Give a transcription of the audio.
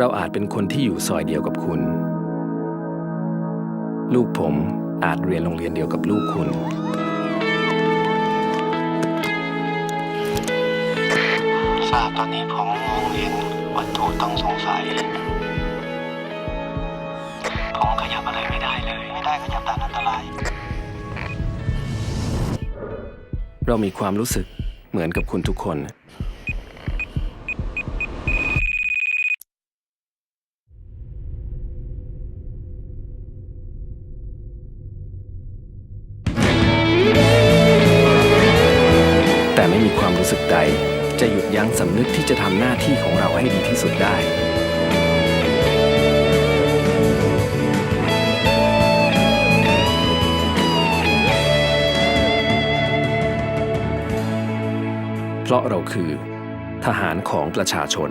เราอาจเป็นคนที่อยู่ซอยเดียวกับคุณ ลูกผมอาจเรียนโรงเรียนเดียวกับลูกคุณ ทราบตอนนี้ผมมองเห็นวัตถุต้องสงสัย ผมขยับอะไรไม่ได้เลย ไม่ได้ขยับด้านอันตราย เรามีความรู้สึกเหมือนกับคุณทุกคน ไม่มีความรู้สึกใด จะหยุดยั้งสำนึกที่จะทำหน้าที่ของเราให้ดีที่สุดได้เพราะเราคือ ทหารของประชาชน